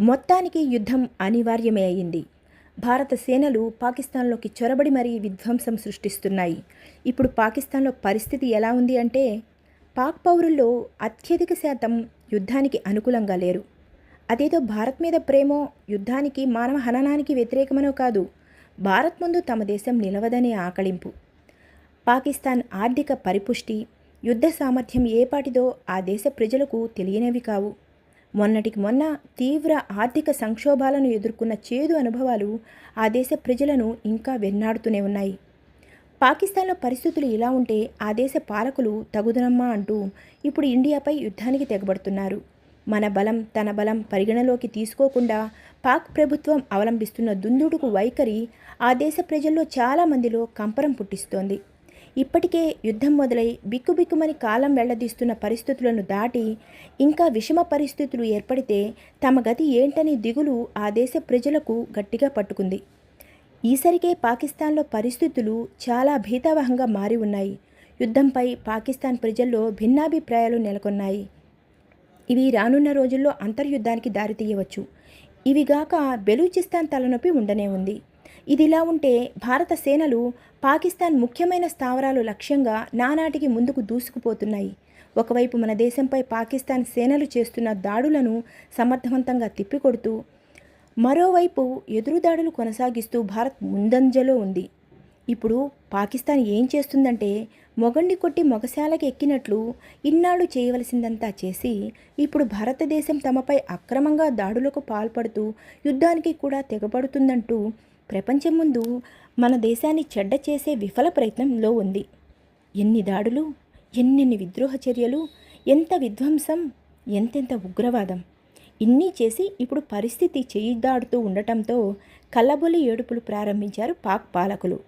మొత్తానికి యుద్ధం అనివార్యమే అయింది. భారత సేనలు పాకిస్తాన్లోకి చొరబడి మరీ విధ్వంసం సృష్టిస్తున్నాయి. ఇప్పుడు పాకిస్తాన్లో పరిస్థితి ఎలా ఉంది అంటే పాక్ పౌరుల్లో అత్యధిక శాతం యుద్ధానికి అనుకూలంగా లేరు. అదేదో భారత్ మీద ప్రేమో యుద్ధానికి మానవ హననానికి వ్యతిరేకమనో కాదు. భారత్ ముందు తమ దేశం నిలవదనే ఆకళింపు. పాకిస్తాన్ ఆర్థిక పరిపుష్టి యుద్ధ సామర్థ్యం ఏపాటిదో ఆ దేశ ప్రజలకు తెలియనివి కావు. మొన్నటికి మొన్న తీవ్ర ఆర్థిక సంక్షోభాలను ఎదుర్కొన్న చేదు అనుభవాలు ఆ దేశ ప్రజలను ఇంకా వెన్నాడుతూనే ఉన్నాయి. పాకిస్తాన్లో పరిస్థితులు ఇలా ఉంటే ఆ దేశ పాలకులు తగుదనమ్మా అంటూ ఇప్పుడు ఇండియాపై యుద్ధానికి తెగబడుతున్నారు. మన బలం తన బలం పరిగణలోకి తీసుకోకుండా పాక్ ప్రభుత్వం అవలంబిస్తున్న దుందుడుకు వైఖరి ఆ దేశ ప్రజల్లో చాలా మందిలో కంపరం పుట్టిస్తోంది. ఇప్పటికే యుద్ధం మొదలై బిక్కుబిక్కుమని కాలం వెళ్ళదీస్తున్న పరిస్థితులను దాటి ఇంకా విషమ పరిస్థితులు ఏర్పడితే తమ గతి ఏంటని దిగులు ఆ దేశ ప్రజలకు గట్టిగా పట్టుకుంది. ఈసరికే పాకిస్తాన్లో పరిస్థితులు చాలా భీతావహంగా మారి ఉన్నాయి. యుద్ధంపై పాకిస్తాన్ ప్రజల్లో భిన్నాభిప్రాయాలు నెలకొన్నాయి. ఇవి రానున్న రోజుల్లో అంతర్యుద్ధానికి దారితీయవచ్చు. ఇవిగాక బెలూచిస్తాన్ తలనొప్పి ఉండనే ఉంది. ఇదిలా ఉంటే భారత సేనలు పాకిస్తాన్ ముఖ్యమైన స్థావరాలు లక్ష్యంగా నానాటికి ముందుకు దూసుకుపోతున్నాయి. ఒకవైపు మన దేశంపై పాకిస్తాన్ సేనలు చేస్తున్న దాడులను సమర్థవంతంగా తిప్పికొడుతూ మరోవైపు ఎదురుదాడులు కొనసాగిస్తూ భారత్ ముందంజలో ఉంది. ఇప్పుడు పాకిస్తాన్ ఏం చేస్తుందంటే మొగండి కొట్టి మొగశాలకి ఎక్కినట్లు ఇన్నాళ్ళు చేయవలసిందంతా చేసి ఇప్పుడు భారతదేశం తమపై అక్రమంగా దాడులకు పాల్పడుతూ యుద్ధానికి కూడా తెగబడుతుందంటూ ప్రపంచం ముందు మన దేశాన్ని చెడ్డ చేసే విఫల ప్రయత్నంలో ఉంది. ఎన్ని దాడులు ఎన్నెన్ని విద్రోహ చర్యలు ఎంత విధ్వంసం ఎంతెంత ఉగ్రవాదం. ఇన్ని చేసి ఇప్పుడు పరిస్థితి చేయిదాడుతూ ఉండటంతో కల్లబొల్లి ఏడుపులు ప్రారంభించారు పాక్ పాలకులు.